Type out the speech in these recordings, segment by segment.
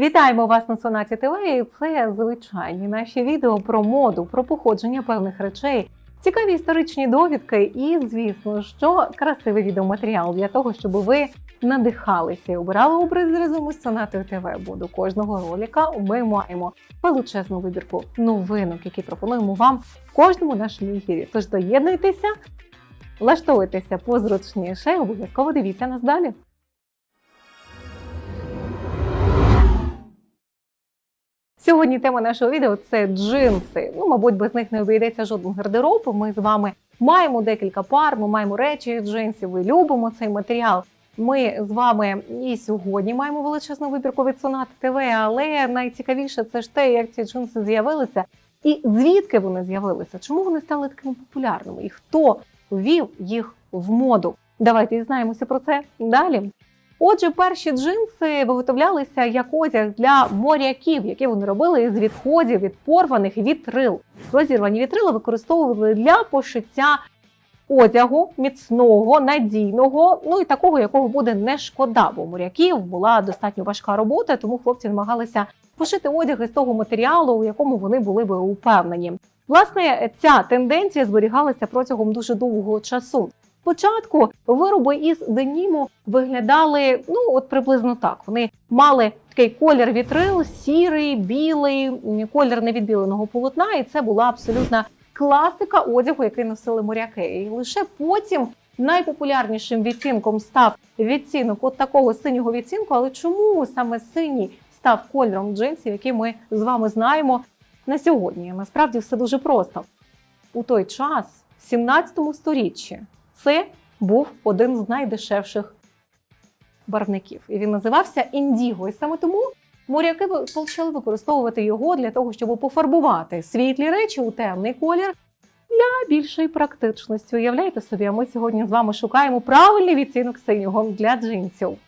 Вітаємо вас на Сонаті ТВ. І це звичайні наші відео про моду, про походження певних речей, цікаві історичні довідки і, звісно, що красивий відеоматеріал для того, щоб ви надихалися і обирали образи разом із Сонатою ТВ. Бо до кожного ролика ми маємо величезну вибірку новинок, які пропонуємо вам в кожному нашому ефірі. Тож доєднуйтеся, влаштовуйтеся позручніше, обов'язково дивіться нас далі. Сьогодні тема нашого відео це джинси. Ну, мабуть, без них не обійдеться жоден гардероб. Ми з вами маємо декілька пар, ми маємо речі джинсів. Ви любимо цей матеріал. Ми з вами і сьогодні маємо величезну вибірку від Сонат ТВ, але найцікавіше це ж те, як ці джинси з'явилися, і звідки вони з'явилися, чому вони стали такими популярними, і хто ввів їх в моду. Давайте дізнаємося про це далі. Отже, перші джинси виготовлялися як одяг для моряків, які вони робили із відходів від порваних вітрил. Розірвані вітрила використовували для пошиття одягу міцного, надійного, ну і такого, якого буде не шкода. Бо моряків була достатньо важка робота, тому хлопці намагалися пошити одяг із того матеріалу, у якому вони були би упевнені. Власне, ця тенденція зберігалася протягом дуже довгого часу. Спочатку вироби із деніму виглядали ну от приблизно так. Вони мали такий колір вітрил, сірий, білий, колір невідбіленого полотна, і це була абсолютна класика одягу, який носили моряки. І лише потім найпопулярнішим відцінком став відцінок от такого синього відцінку. Але чому саме синій став кольором джинсів, який ми з вами знаємо на сьогодні? Насправді все дуже просто. У той час, в 17 сторіччі, це був один з найдешевших барвників. І він називався індіго. І саме тому моряки почали використовувати його для того, щоб пофарбувати світлі речі у темний колір для більшої практичності. Уявляєте собі, а ми сьогодні з вами шукаємо правильний відтінок синього для джинсів.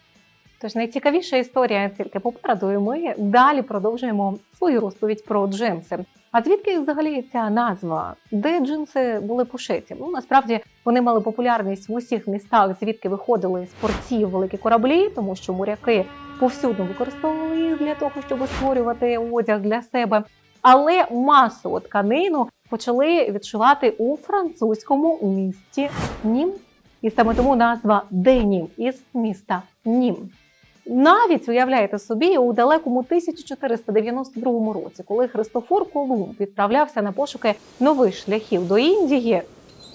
Тож найцікавіша історія тільки попереду, і ми далі продовжуємо свою розповідь про джинси. А звідки взагалі ця назва? Де джинси були пошиті? Ну насправді вони мали популярність в усіх містах, звідки виходили з портів великі кораблі, тому що моряки повсюдно використовували їх для того, щоб створювати одяг для себе. Але масово тканину почали відшивати у французькому місті Нім. І саме тому назва Денім із міста Нім. Навіть уявляєте собі, у далекому 1492 році, коли Христофор Колумб відправлявся на пошуки нових шляхів до Індії,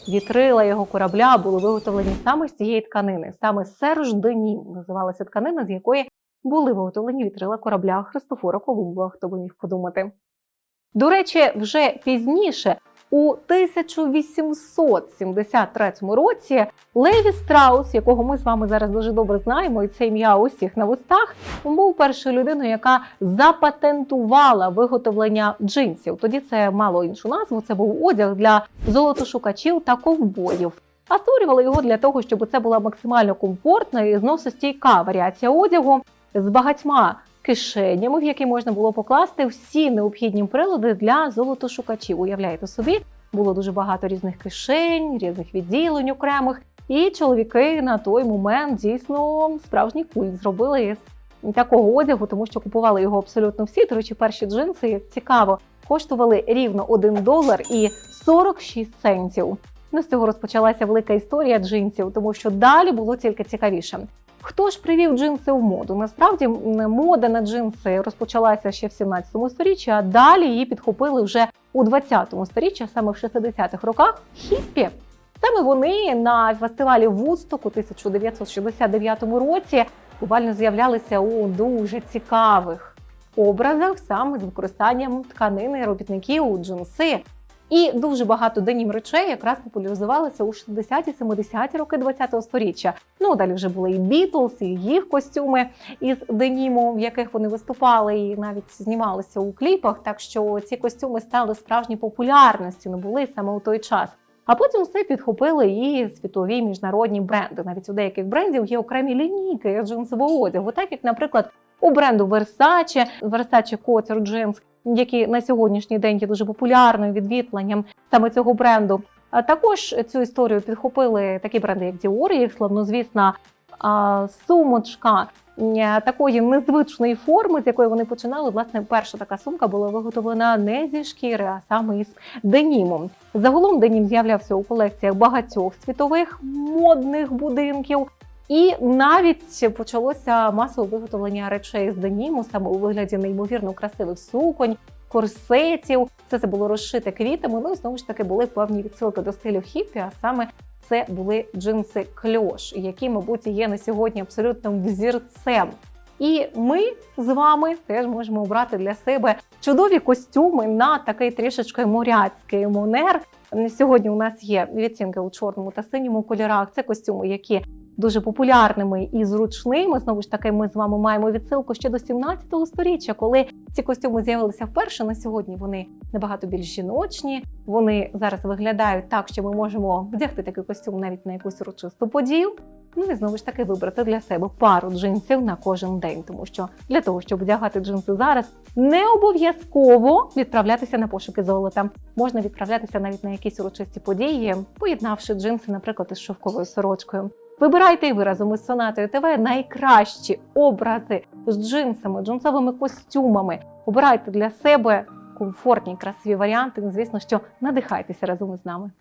вітрила його корабля були виготовлені саме з цієї тканини, саме Серж Денім називалася тканина, з якої були виготовлені вітрила корабля Христофора Колумба. Хто би міг подумати? До речі, вже пізніше, у 1873 році, Леві Страус, якого ми з вами зараз дуже добре знаємо, і це ім'я усіх на вустах, був першою людиною, яка запатентувала виготовлення джинсів. Тоді це мало іншу назву. Це був одяг для золотошукачів та ковбоїв. А створювали його для того, щоб це була максимально комфортна і зносостійка варіація одягу з багатьма кишенями, в які можна було покласти всі необхідні прилади для золотошукачів. Уявляєте собі, було дуже багато різних кишень, різних відділень окремих. І чоловіки на той момент дійсно справжній культ зробили з такого одягу, тому що купували його абсолютно всі. До речі, перші джинси, цікаво, коштували рівно 1 долар і 46 центів. Ну, з цього розпочалася велика історія джинсів, тому що далі було тільки цікавіше. Хто ж привів джинси у моду? Насправді мода на джинси розпочалася ще в 17 сторіччі, а далі її підхопили вже у 20 сторіччі, саме в 60-х роках хіппі. Саме вони на фестивалі Вудсток у 1969 році буквально з'являлися у дуже цікавих образах саме з використанням тканини робітників у джинси. І дуже багато денім речей якраз популяризувалися у 60-70-ті роки ХХ століття. Ну далі вже були і Бітлз, і їх костюми із деніму, в яких вони виступали, і навіть знімалися у кліпах. Так що ці костюми стали справжньою популярністю, не були саме у той час. А потім все підхопили і світові міжнародні бренди. Навіть у деяких брендів є окремі лінійки джинсового одягу, так як, наприклад, у бренду Versace, Versace Couture Jeans, які на сьогоднішній день є дуже популярною відвітленням саме цього бренду. Також цю історію підхопили такі бренди, як Dior, їх славнозвісна сумочка е, такої незвичної форми, з якої вони починали. Власне, перша така сумка була виготовлена не зі шкіри, а саме із деніму. Загалом денім з'являвся у колекціях багатьох світових модних будинків. І навіть почалося масове виготовлення речей з деніму, саме у вигляді неймовірно красивих суконь, корсетів. Все це було розшите квітами. Ну і знову ж таки були певні відсилки до стилю хіппі, а саме це були джинси кльош, які, мабуть, є на сьогодні абсолютним взірцем. І ми з вами теж можемо обрати для себе чудові костюми на такий трішечки моряцький монер. Сьогодні у нас є відтінки у чорному та синьому кольорах. Це костюми, які дуже популярними і зручними. Знову ж таки, ми з вами маємо відсилку ще до 17 століття, коли ці костюми з'явилися вперше. На сьогодні вони набагато більш жіночні. Вони зараз виглядають так, що ми можемо вдягти такий костюм навіть на якусь урочисту подію. Ну і знову ж таки вибрати для себе пару джинсів на кожен день, тому що для того, щоб вдягати джинси зараз, не обов'язково відправлятися на пошуки золота. Можна відправлятися навіть на якісь урочисті події, поєднавши джинси, наприклад, із шовковою сорочкою. Вибирайте ви разом із Сонатою ТВ найкращі образи з джинсами, джинсовими костюмами. Обирайте для себе комфортні, красиві варіанти. Звісно, що надихайтеся разом із нами.